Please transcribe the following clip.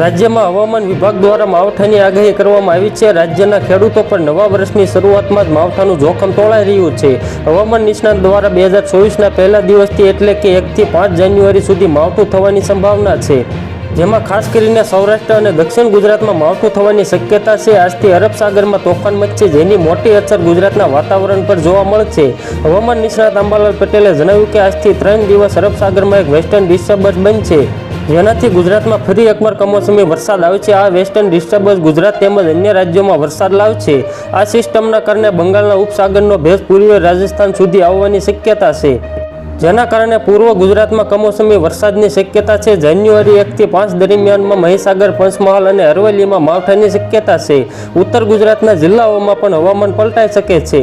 રાજ્યમાં હવામાન વિભાગ દ્વારા માવઠાની આગાહી કરવામાં આવી છે. રાજ્યના ખેડૂતો પર નવા વર્ષની શરૂઆતમાં જ માવઠાનું જોખમ તોળાઈ રહ્યું છે. હવામાન નિષ્ણાત દ્વારા બે હજાર ચોવીસના પહેલા દિવસથી એટલે કે એકથી પાંચ જાન્યુઆરી સુધી માવઠું થવાની સંભાવના છે. જેમાં ખાસ કરીને સૌરાષ્ટ્ર અને દક્ષિણ ગુજરાતમાં માવઠું થવાની શક્યતા છે. આજથી અરબ સાગરમાં તોફાન મચશે, જેની મોટી અસર ગુજરાતના વાતાવરણ પર જોવા મળશે. હવામાન નિષ્ણાત અંબાલાલ પટેલે જણાવ્યું કે આજથી ત્રણ દિવસ અરબ સાગરમાં એક વેસ્ટર્ન ડિસ્ટર્બન્સ બનશે. જેનાથી ગુજરાતમાં ફરી એકવાર કમોસમી વરસાદ આવે છે. આ વેસ્ટર્ન ડિસ્ટર્બન્સ ગુજરાત તેમજ અન્ય રાજ્યોમાં વરસાદ લાવશે. આ સિસ્ટમના કારણે બંગાળના ઉપસાગરનો ભેજ પૂર્વે રાજસ્થાન સુધી આવવાની શક્યતા છે. જેના કારણે પૂર્વ ગુજરાતમાં કમોસમી વરસાદની શક્યતા છે. જાન્યુઆરી એકથી પાંચ દરમિયાનમાં મહીસાગર, પંચમહાલ અને અરવલ્લીમાં માવઠાની શક્યતા છે. ઉત્તર ગુજરાતના જિલ્લાઓમાં પણ હવામાન પલટાઈ શકે છે.